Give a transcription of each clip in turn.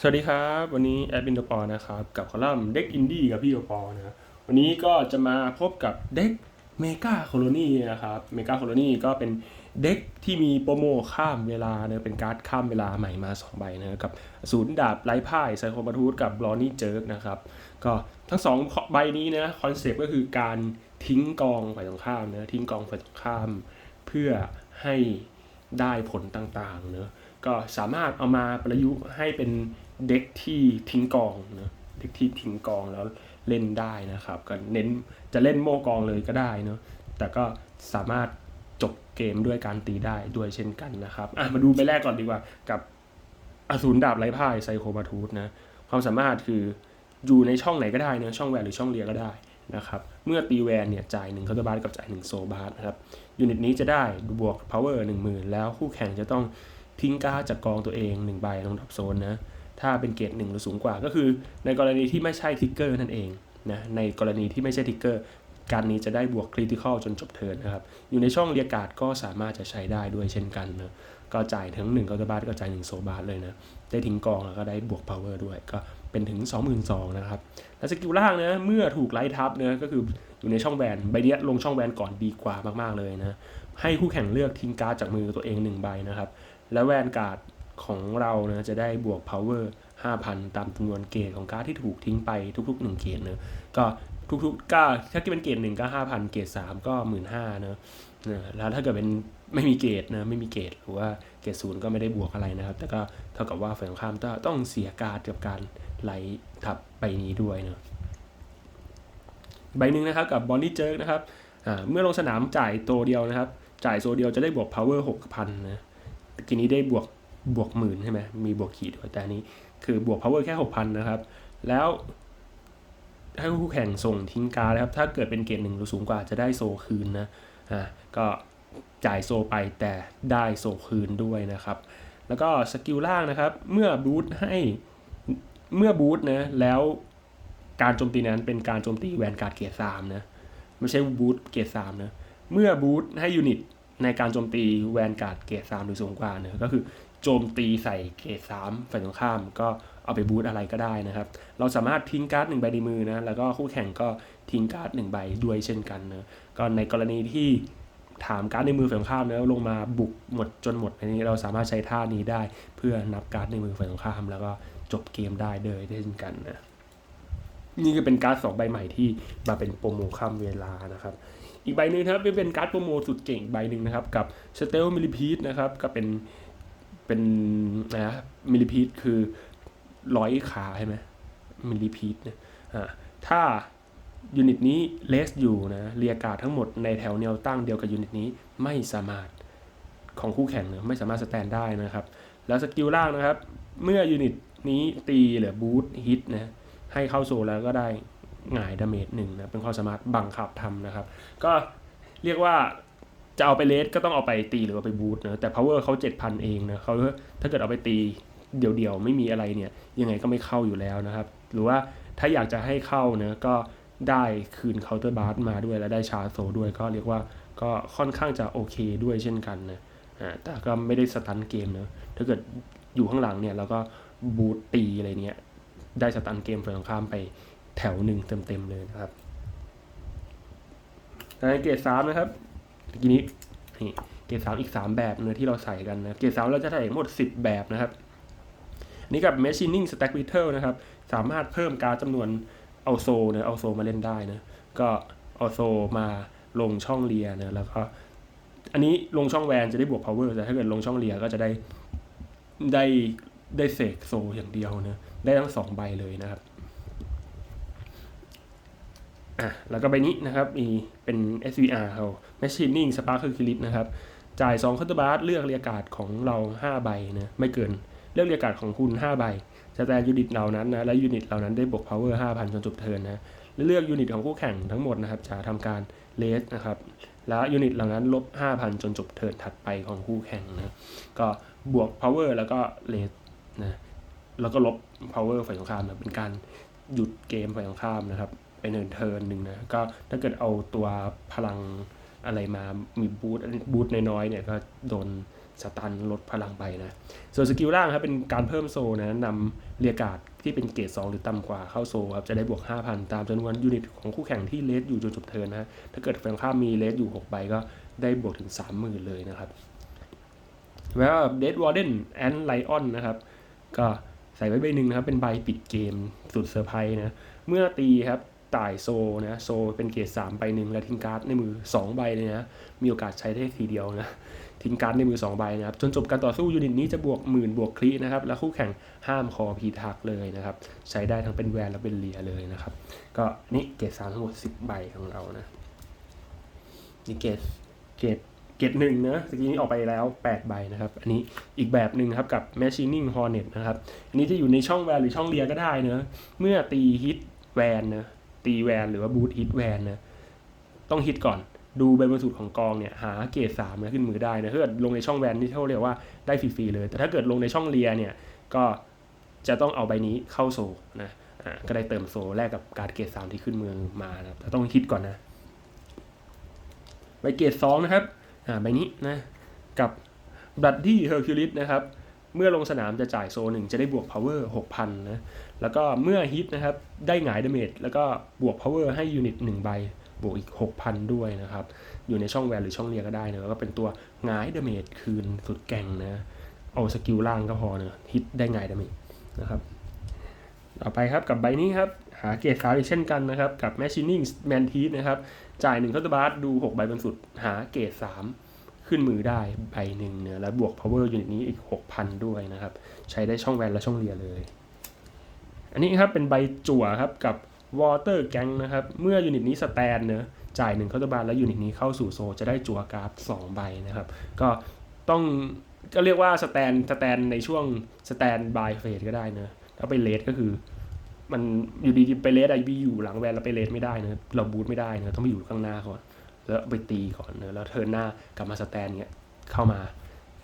สวัสดีครับ วันนี้แอดมินโอปอนะครับ กับคอลัมน์เด็กอินดี้กับพี่โอปอนะวันนี้ก็จะมาพบกับเด็กเมกาโคโลนีนะครับเมกาโคโลนีก็เป็นเด็กที่มีโปรโมข้ามเวลาเนะเป็นการ์ดข้ามเวลาใหม่มา 2 ใบนะกับศูนย์ดาบไร้พ่ายไซโคบาทูธกับบลอนี่เจิร์กนะครับก็ทั้งสองใบนี้นะคอนเซปต์ก็คือการทิ้งกองฝ่ายตรงข้ามนะทิ้งกองฝ่ายตรงข้าม เพื่อให้ได้ผลต่างๆเนอะก็สามารถเอามาประยุกต์ให้เป็น เด็กที่ทิ้งกองนะเด็กที่ทิ้งกองแล้วเล่นได้นะครับก็เน้นจะเล่นโม่กองเลยก็ได้เนอะแต่ก็สามารถจบเกมด้วยการตีได้ด้วยเช่นกันนะครับอะมาดูไปแรกก่อนดีกว่ากับอสูรดาบไร้พ่ายไซโคบาทูธนะความสามารถคืออยู่ในช่องไหนก็ได้นะช่องแวนหรือช่องเลียก็ได้นะครับเมื่อตีแวนเนี่ยจ่าย1เคาน์เตอร์บาร์กับจ่าย1โซบาร์นะครับยูนิตนี้จะได้บวก power 10,000 แล้วคู่แข่งจะต้องทิ้งการ์ดจากกองตัวเอง 1 ใบลงทับโซนนะ ถ้าเป็นเกรด1หรือสูงกว่า ก็คือ ในกรณีที่ไม่ใช่ทิกเกอร์นั่นเองนะในกรณีที่ไม่ใช่ทิกเกอร์การนี้จะได้บวกคริติคอลจนจบเทิร์นนะครับ อยู่ในช่องเรียกาดก็สามารถจะใช้ได้ด้วยเช่นกันนะก็จ่ายทั้ง1กอร์บาร์ก็จ่าย1โซบาร์เลยนะ ได้ทิ้งกองแล้วก็ได้บวก power ด้วย ก็เป็นถึง 22,000นะครับ แล้วสกิลล่างนะเมื่อถูกไล่ทับเนะก็คืออยู่ในช่องแวนใบเนี้ยลงช่องแวนก่อนดีกว่ามากๆเลยนะ ให้คู่แข่งเลือกทิ้งการ์ดจากมือตัวเอง1ใบนะครับ และแวนการ์ด ของเรานะจะได้บวก power 5,000 ตามจำนวนเกรดของการ์ดที่ถูกทิ้งไปทุก ๆ 1 เกรดเนะก็ทุกๆก็ถ้าเกิดเป็นเกรด1ก็ 5,000 เกรด3 ก็ 15,000เนะนะแล้วถ้าเกิดเป็นไม่มีเกรดนะไม่มีเกรดหรือว่าเกรดศูนย์ก็ไม่ได้บวกอะไรนะครับ แต่ก็เท่ากับว่าฝ่ายตรงข้ามต้องเสียการ์ดกับการไหล่ทับใบนี้ด้วยเนะใบหนึ่งนะครับกับบอลลี่เจิร์กนะครับเมื่อลงสนามจ่ายตัวเดียวนะครับ จ่ายโซเดียวจะได้บวก power 6,000นะตะกี้นี้ได้บวก บวกหมื่นใช่ไหมมีบวกขีดด้วยแต่อันนี้ คือบวก power แค่ 6,000 นะครับ แล้วให้คู่แข่งส่งทิ้งการนะครับ ถ้าเกิดเป็นเกรดหนึ่งหรือสูงกว่าจะได้โซคืนนะ อ่า ก็จ่ายโซไปแต่ได้โซคืนด้วยนะครับ แล้วก็สกิลล่างนะครับ เมื่อบูทให้ เมื่อบูทนะ แล้วการโจมตีนั้นเป็นการโจมตีแวนการ์ดเกรดสามนะ ไม่ใช่บูทเกรดสามนะ เมื่อบูทให้ยูนิต ในการโจมตีแวนการ์ดเกรดสามหรือสูงกว่าเนี่ยก็คือโจมตีใส่เกรดสามฝ่ายตรงข้าม ก็เอาไปบูทอะไรก็ได้นะครับ เราสามารถทิ้งการ์ดหนึ่งใบในมือนะแล้วก็คู่แข่งก็ทิ้งการ์ดหนึ่งใบด้วยเช่นกันนะก็ในกรณีที่ถามการ์ดในมือฝ่ายตรงข้ามแล้วลงมาบุกหมดจนหมดอันนี้เราสามารถใช้ท่านี้ได้ เพื่อนับการ์ดในมือฝ่ายตรงข้าม แล้วก็จบเกมได้เลยเช่นกันนะนี่ก็เป็นการ์ดสองใบใหม่ที่มาเป็นโปรโมข้ามเวลานะครับ อีกใบหนึ่งครับเป็นการ์ดโปรโมสุดเก่งใบหนึ่งนะครับ กับสเตลมิลิพีทนะครับก็เป็นเป็นนะมิลิพีทคือร้อยขาใช่ไหมมิลิพีทนะอ่าถ้ายูนิตนี้เลสอยู่นะเรียกาทั้งหมดในแถวแนวตั้งเดียวกับยูนิตนี้ไม่สามารถของคู่แข่งเนี่ยไม่สามารถสแตนได้นะครับ แล้วสกิลล่างนะครับ เมื่อยูนิตนี้ตีหรือบูทฮิตนะให้เข้าโซแล้วก็ได้ หงายดาเมจหนึ่งนะเป็นความสามารถบังคับทำนะครับ ก็เรียกว่าจะเอาไปเลสก็ต้องเอาไปตีหรือเอาไปบูทนะแต่ power เขา7,000 เองนะเขาถ้าเกิดเอาไปตีเดี่ยวๆ ไม่มีอะไรเนี่ย ยังไงก็ไม่เข้าอยู่แล้วนะครับ หรือว่าถ้าอยากจะให้เข้านะก็ได้คืนเคาน์เตอร์บาร์มาด้วยและได้ชาร์โซด้วยก็เรียกว่าก็ค่อนข้างจะโอเคด้วยเช่นกันนะอ่าแต่ก็ไม่ได้สตันเกมนะถ้าเกิดอยู่ข้างหลังเนี่ยแล้วก็บูทตีอะไรเนี่ยได้สตันเกมฝ่ายตรงข้ามไป แถวหนึ่งเต็มๆเลยนะครับในเกรดสามนะครับเมื่อกี้นี้นี่เกรดสามอีกสามแบบเนื้อที่เราใส่กันนะเกรดสามเราจะใส่ทั้งหมดสิบแบบนะครับนี่กับ Machining Stack Battle นะครับ สามารถเพิ่มการจำนวนเอาโซนะเอาโซมาเล่นได้นะก็เอาโซมาลงช่องเลียนะแล้วก็อันนี้ลงช่องแวนจะได้บวก power แต่ถ้าเกิดลงช่องเลียก็จะได้ได้ได้เสกโซอย่างเดียวนะได้ทั้งสองใบเลยนะครับ อะแล้วก็ใบนี้นะครับมีเป็น SVR เขา Machining Spark c r i t นะครับจ่าย2คัตเตอร์บาร์เลือกเรียการ์ดของเรา 5 ใบนะไม่เกินเลือกเรียการ์ดของคุณ 5 ใบจะแต่ยูนิตเหล่านั้นนะและยูนิตเหล่านั้นได้บวก power 5,000 จนจบเทิร์นนะและเลือกยูนิตของคู่แข่งทั้งหมดนะครับจะทำการเลสนะครับแล้วยูนิตเหล่านั้นลบ 5,000 จนจบเทิร์นถัดไปของคู่แข่งนะก็บวก power แล้วก็เลสนะแล้วก็ลบ power ฝ่ายตรงข้ามนะเป็นการหยุดเกมฝ่ายตรงข้ามนะครับ ไปเนินเทิร์นหนึ่งนะก็ถ้าเกิดเอาตัวพลังอะไรมามีบูทบูทน้อยๆเนี่ยก็โดนสตันลดพลังไปนะ ส่วนสกิลล่างครับเป็นการเพิ่มโซนะนำเรียการ์ดที่เป็นเกรด2หรือต่ำกว่าเข้าโซครับจะได้บวก 5,000 ตามจำนวนยูนิตของคู่แข่งที่เลสอยู่จนจบเทิร์นนะถ้าเกิดฝั่งข้ามมีเลสอยู่ 6 ใบก็ได้บวกถึง 30,000 เลยนะครับแล้วเดดวอร์เดนแอนไลออนนะครับก็ใส่ไว้ใบหนึ่งนะครับเป็นใบปิดเกมสุดเซอร์ไพรส์นะเมื่อตีครับ ต่ายโซนะโซเป็นเกรด3ใบหนึ่งและทิ้งการ์ดในมือ 2 ใบเลยนะ มีโอกาสใช้ได้ทีเดียวนะ ทิ้งการ์ดในมือ 2 ใบนะครับ จนจบการต่อสู้ยูนิตนี้จะบวกหมื่นบวกคลีนะครับ และคู่แข่งห้ามคอพีทักเลยนะครับ ใช้ได้ทั้งเป็นแวนและเป็นเลียเลยนะครับ ก็นี่เกรด3ทั้งหมด 10 ใบของเรานะนี่เกรดเกรดเกรดหนึ่งนะตะกี้นี้ออกไปแล้ว 8 ใบนะครับ อันนี้อีกแบบหนึ่งครับกับ Machining Hornet นะครับ อันนี้จะอยู่ในช่องแวนหรือช่องเลียก็ได้เนะเมื่อตีฮิตแวนนะ ตีแวนหรือว่าบูทฮิตแวนนะต้องฮิตก่อนดูใบบรรจุของกองเนี่ยหาเกรดสามนะขึ้นมือได้นะถ้าเกิดลงในช่องแวนนี่เขาเรียกว่าได้ฟรีๆเลย แต่ถ้าเกิดลงในช่องเลียเนี่ยก็จะต้องเอาใบนี้เข้าโซนะอ่าก็ได้เติมโซแลกกับการเกรดสามที่ขึ้นมือมานะแต่ต้องคิดก่อนนะใบเกรดสองนะครับอ่าใบนี้นะกับบัตดี้เฮอร์คิวลิสนะครับ เมื่อลงสนามจะจ่ายโซหนึ่งจะได้บวก power 6,000 นะ แล้วก็เมื่อฮิตนะครับ ได้หงายดาเมจแล้วก็บวก power ให้ยูนิต1ใบ บวกอีก 6,000 ด้วยนะครับ อยู่ในช่องแวนหรือช่องเรียก็ได้นะแล้วก็เป็นตัวหงายดาเมจคืนสุดแก่งนะ เอาสกิลล่างก็พอเนะฮิตได้หงายดาเมจนะครับ ต่อไปครับกับใบนี้ครับ หาเกรดสามอีกเช่นกันนะครับ กับ Machining Man t e a นะครับ จ่าย1คัตตอร์บาร์ดู 6 ใบบนสุด หาเกรด3 ขึ้นมือได้ใบหนึ่งเนี่ยแล้วบวก power ยูนิตนี้อีก 6,000 ด้วยนะครับ ใช้ได้ช่องแวนและช่องเรียเลย อันนี้ครับเป็นใบจั่วครับกับ Water Gang นะครับ เมื่อยูนิตนี้สแตนเนอะจ่าย1คัตเตอร์บาร์แล้วยูนิตนี้เข้าสู่โซจะได้จั่วการ์ด2ใบนะครับ ก็ต้องก็เรียกว่าสแตนสแตนในช่วงสแตนบายเฟสก็ได้เนอะถ้าไปเลสก็คือมันอยู่ดีๆไปเลสไอบีอยู่หลังแวนแล้วไปเลสไม่ได้เนอะเราบูทไม่ได้เนอะต้องไปอยู่ข้างหน้าก่อน แล้วไปตีก่อนเนอะแล้วเทินหน้ากลับมาสแตนเนี้ยเข้ามา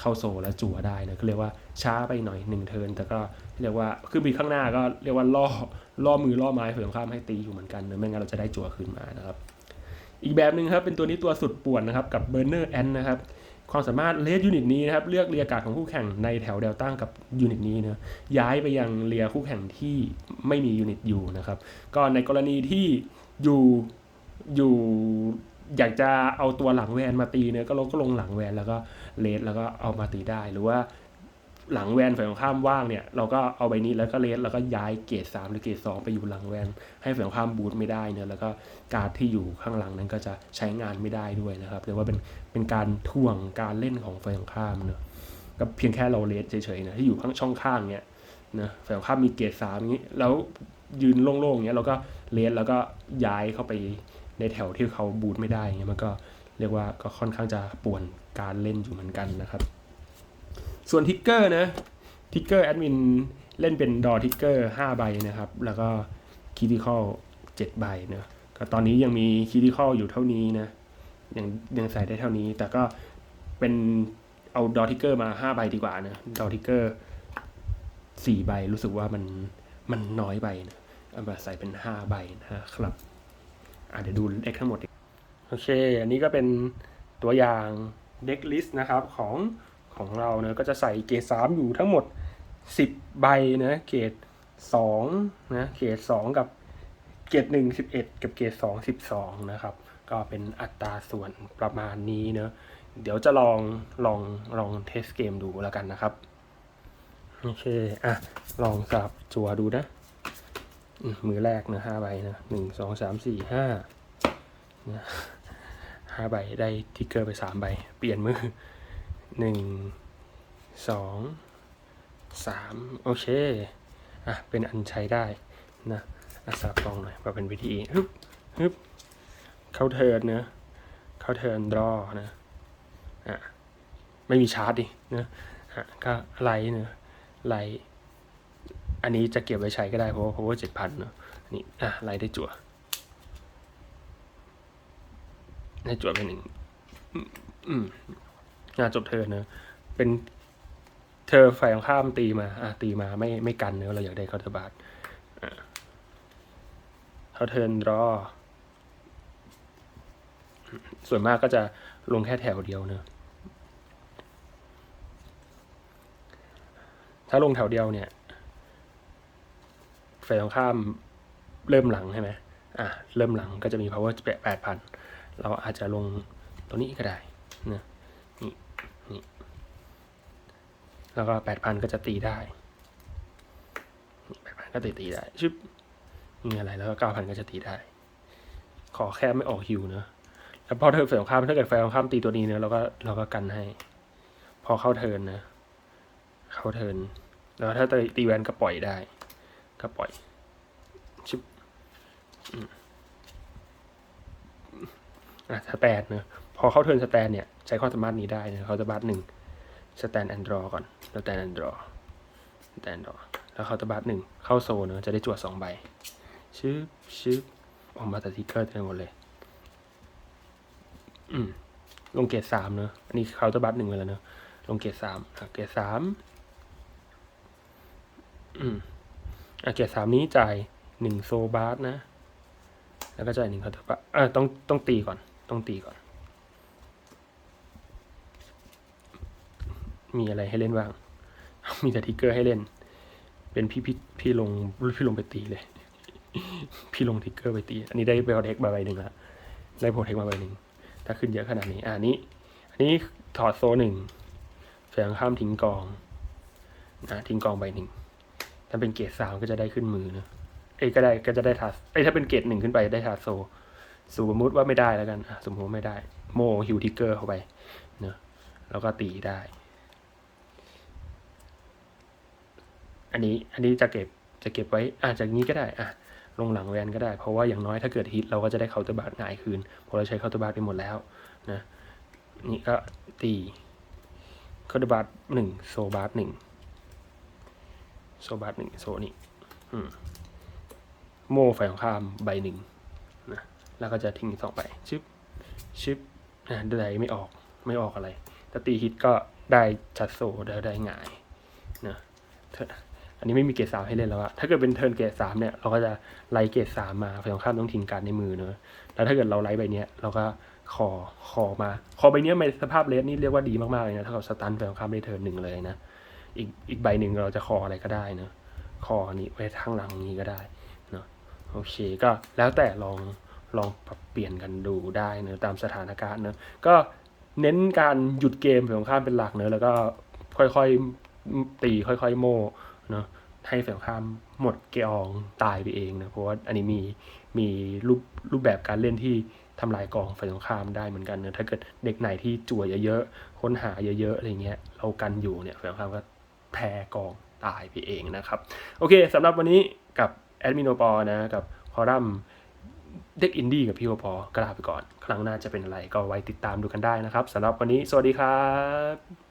เข้าโซแล้วจั่วได้นะก็เรียกว่าช้าไปหน่อยหนึ่งเทินแต่ก็เรียกว่าขึ้นไปข้างหน้าก็เรียกว่าล่อล่อมือล่อไม้เผื่อข้ามให้ตีอยู่เหมือนกันเนอะไม่งั้นเราจะได้จั่วคืนมานะครับ อีกแบบหนึ่งครับเป็นตัวนี้ตัวสุดป่วนนะครับกับเบอร์เนอร์แอนนะครับความสามารถเลสยูนิตนี้นะครับเลือกเรียกการ์ดของคู่แข่งในแถวเดลต้ากับยูนิตนี้นะย้ายไปยังเรียคู่แข่งที่ไม่มียูนิตอยู่นะครับก็ในกรณีที่อยู่อยู่ อยากจะเอาตัวหลังแวนมาตีเนี่ยก็ลงก็ลงหลังแวนแล้วก็เลสแล้วก็เอามาตีได้หรือว่าหลังแวนฝ่ายตรงข้ามว่างเนี่ยเราก็เอาใบนี้แล้วก็เลสแล้วก็ย้ายเกรดสามหรือเกรดสองไปอยู่หลังแวน ให้ฝ่ายตรงข้ามบูทไม่ได้เนี่ยแล้วก็การ์ดที่อยู่ข้างหลังนั้นก็จะใช้งานไม่ได้ด้วยนะครับเรียกว่าเป็นเป็นการท่วงการเล่นของฝ่ายตรงข้ามเนอะก็เพียงแค่เราเลสเฉยๆนะที่อยู่ข้างช่องข้างเนี่ยนะฝ่ายตรงข้ามมีเกรดสามอย่างนี้แล้วยืนโล่งๆอย่างเงี้ยเราก็เลสแล้วก็ย้ายเข้าไป ในแถวที่เขาบูทไม่ได้เงี้ยมันก็เรียกว่าก็ค่อนข้างจะป่วนการเล่นอยู่เหมือนกันนะครับ ส่วนทิกเกอร์นะทิกเกอร์แอดมินเล่นเป็นดอทิกเกอร์5ใบนะครับ แล้วก็คิติคอล7ใบเนะก็ตอนนี้ยังมีคิติคอลอยู่เท่านี้นะยังยังใส่ได้เท่านี้ แต่ก็เป็นเอาดอทิกเกอร์มา5ใบดีกว่านะดอทิกเกอร์4ใบรู้สึกว่ามันมันน้อยไปนะเอามาใส่เป็น 5 ใบนะครับ เดี๋ยวดูเด็กทั้งหมดโอเค อันนี้ก็เป็นตัวอย่างเด็กลิสต์นะครับของของเราเนะก็จะใส่เกรด3อยู่ทั้งหมด 10 ใบนะเกรด2นะเกรด2กับเกรด1 11 กับเกรด2 12 นะครับ ก็เป็นอัตราส่วนประมาณนี้เนะเดี๋ยวจะลองลองลองเทสเกมดูแล้วกันนะครับ โอเค อะ ลองสับจัวดูนะ มือแรกนะห้าใบนะหนึ่งสองสามสี่ห้าห้าใบได้ทิกเกอร์ไปสามใบ เปลี่ยนมือหนึ่งสองสามโอเค อะ เป็นอันใช้ได้นะอาสับลองหน่อยมาเป็นวิธีฮึบฮึบเข้าเทิร์นนะเข้าเทิร์นรอนะอะไม่มีชาร์จดินะอะก็ไลท์เนะไลท์ อันนี้จะเก็บไว้ใช้ก็ได้เพราะว่า power เจ็ดพันเนอะอันนี่อะไล่ได้จั่วได้จั่วไปหนึ่งอืมอืมอะจบเธอเนอะเป็นเธอฝ่ายของข้ามตีมา อะตีมาไม่ไม่กันเนอะเราอยากได้คาร์ทบาทอะเขาเทิร์นรอ ส่วนมากก็จะลงแค่แถวเดียวเนอะถ้าลงแถวเดียวเนี่ย ฝ่ายตรงข้ามเริ่มหลังใช่ไหมอะเริ่มหลังก็จะมี power แปดพันเราอาจจะลงตัวนี้ก็ได้นะนี่นี่แล้วก็แปดพันก็จะตีได้แปดพันก็ตีตีได้ชึบมีอะไรแล้วก็เก้าพันก็จะตีได้ ขอแค่ไม่ออกฮิวเนอะแล้วพอเธอฝ่ายตรงข้ามถ้าเกิดฝ่ายตรงข้ามตีตัวนี้เนอะเราก็เราก็กันให้ พอเข้าเทิร์นนะเข้าเทิร์นแล้วถ้าตีตีแวนก็ปล่อยได้ ก็ปล่อยชิบอืมอะสแตนเนอะพอเข้าเทิร์นสแตนเนี่ย ใช้ความสามารถนี้ได้นะเขาจะบัตหนึ่งสแตนแอนดรอก่อนสแตนแอนดรอสแตนดรอแล้วเขาจะบัตหนึ่งเข้าโซเนอะจะได้จวดสองใบชึบชึบออกมาแต่ทิกเกอร์เต็มหมดเลย อืมลงเกรดสามเนอะอันนี้เขาน์เตอร์บัตหนึ่งไปแล้วเนอะลงเกรดสามเกรดสามอืม อะเกรดสามนี้จ่ายหนึ่งโซบาร์นะ แล้วก็จ่ายหนึ่งคาน์เตอร์บัตอะต้องต้องตีก่อน ต้องตีก่อน มีอะไรให้เล่นบ้าง มีแต่ทิกเกอร์ให้เล่น เป็นพี่พี่พี่ลงพี่ลงไปตีเลย พี่ลงทิกเกอร์ไปตี อันนี้ได้เบลเด็กมาใบหนึ่งละได้โปรเทคมาใบหนึ่ง ถ้าขึ้นเยอะขนาดนี้ อ่านี้ อันนี้ถอดโซหนึ่งแฝงข้ามทิ้งกองนะทิ้งกองใบหนึ่ง ถ้าเป็นเกรดสามก็จะได้ขึ้นมือเนอะเอ้ก็ได้ก็จะได้ทาสเอ้ถ้าเป็นเกรดหนึ่งขึ้นไปได้ทาโซ สมมติว่าไม่ได้แล้วกันสมมติว่าไม่ได้ โมฮิวทิกเกอร์เข้าไปเนอะแล้วก็ตีได้ อันนี้อันนี้จะเก็บจะเก็บไว้อาจจะงี้ก็ได้อะลงหลังแวนก็ได้ เพราะว่าอย่างน้อยถ้าเกิดฮิตเราก็จะได้เคาน์เตอร์บาร์ง่ายคืนเพราะเราใช้เคาน์เตอร์บาร์ไปหมดแล้วนะนี่ก็ตีเคาน์เตอร์บาร์หนึ่งโซบาร์หนึ่ง โซบาร์หนึ่งโซนี่โม่ฝ่ายของข้ามใบหนึ่งนะแล้วก็จะทิ้งสองใบชึบชึบอะได้ไม่ออกไม่ออกอะไรถ้าตีฮิตก็ได้จัดโซได้ได้หงายนะอันนี้ไม่มีเกรดสามให้เล่นแล้วอะถ้าเกิดเป็นเทิร์นเกรดสามเนี่ยเราก็จะไล่เกรดสามมาฝ่ายตรงข้ามต้องทิ้งการในมือเนอะแล้วถ้าเกิดเราไล่ใบเนี้ยเราก็คอคอมา คอใบเนี้ยในสภาพเลสนี่เรียกว่าดีมากๆเลยนะถ้ากับสตันฝ่ายตรงข้ามได้เทิร์นหนึ่งเลยนะ อีกอีกใบหนึ่งเราจะคออะไรก็ได้เนอะคอนี้ไว้ข้างหลังนี้ก็ได้เนอะโอเคก็แล้วแต่ลองลองปรับเปลี่ยนกันดูได้เนอะตามสถานการณ์เนอะก็เน้นการหยุดเกมฝั่งข้ามเป็นหลักเนอะแล้วก็ค่อยๆตีค่อยๆ โม่เนอะให้ฝั่งข้ามหมดเกอองตายไปเองนะเพราะว่าอันนี้มีมีรูปรูปแบบการเล่นที่ทำลายกองฝ่ายตรงข้ามได้เหมือนกันเนะถ้าเกิดเด็กไหนที่จั่วเยอะๆค้นหาเยอะๆอะไรเงี้ยเรากันอยู่เนี่ยฝ่ายตรงข้ามก็ แพรกองตายไปเองนะครับ โอเคสำหรับวันนี้กับแอดมินโอปอนะกับคอรัมเด็กอินดี้กับพี่โอปอกลาไปก่อน ครั้งหน้าจะเป็นอะไรก็ไว้ติดตามดูกันได้นะครับสำหรับวันนี้สวัสดีครับ